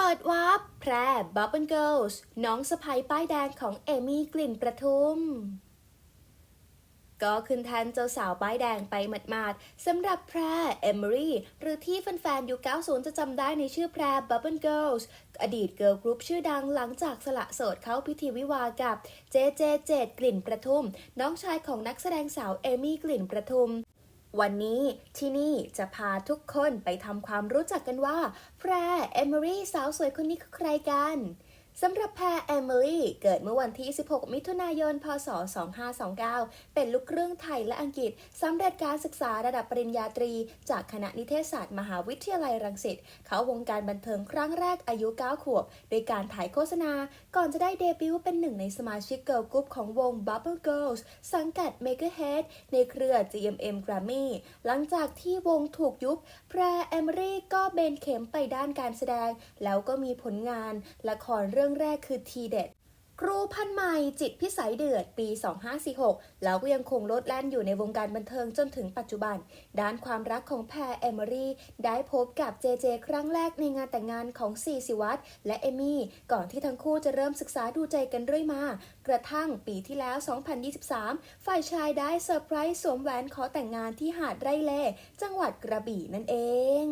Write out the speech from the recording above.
เปิดวาร์ปแพรบับเบิลเกิลส์น้องสะพ้ยป้ายแดงของเอมี่กลิ่นประทุม ก็ขึ้นแทนเจ้าสาวป้ายแดงไปหมาดๆสำหรับแพรเอมรี่ หรือที่แฟนๆยุค90 จะจำได้ในชื่อแพร Bubble Girls อดีตเกิร์ลกรุ๊ปชื่อดังหลังจากสละโสดเข้าพิธีวิวากับเจเจเจดกลิ่นประทุม น้องชายของนักแสดงสาวเอมี่กลิ่นประทุม วันนี้ที่นี่จะพาทุกคนไปทำความรู้จักกันว่า แพรเอมอรี่สาวสวยคนนี้คือใครกัน สำหรับแพรเอมิลี่ เกิดเมื่อวันที่ 16 มิถุนายน พศ 2529 เป็นลูกครึ่งไทยและอังกฤษ สำเร็จการศึกษาระดับปริญญาตรี จากคณะนิเทศศาสตร์มหาวิทยาลัยรังสิต เข้าวงการบันเทิงครั้งแรกอายุ 9 ขวบ โดยการถ่ายโฆษณา ก่อนจะได้เดบิวต์เป็นหนึ่งในสมาชิกเกิร์ลกรุ๊ปของวง Bubble Girls สังกัด Makerhead ในเครือ GMM Grammy หลังจากที่วงถูกยุบ แพรแอมรี่ก็เบนเข็มไปด้านการแสดง แล้วก็มีผลงานละครเรื่อง่องแรกคือทีเด็ดครูพันใหม่จิตพิสัยเดือดปี 2546 แล้วก็ยังคงโลดแล่นอยู่ในวงการบันเทิงจนถึงปัจจุบัน ด้านความรักของแพรเอมอรี่ได้พบกับเจเจครั้งแรกในงานแต่งงานของซีสิวัตและเอมี่ ก่อนที่ทั้งคู่จะเริ่มศึกษาดูใจกันเรื่อยมา กระทั่งปีที่แล้ว 2023 ฝ่ายชายได้เซอร์ไพรส์สวมแหวนขอแต่งงานที่หาดไร่เล่จังหวัดกระบี่นั่นเอง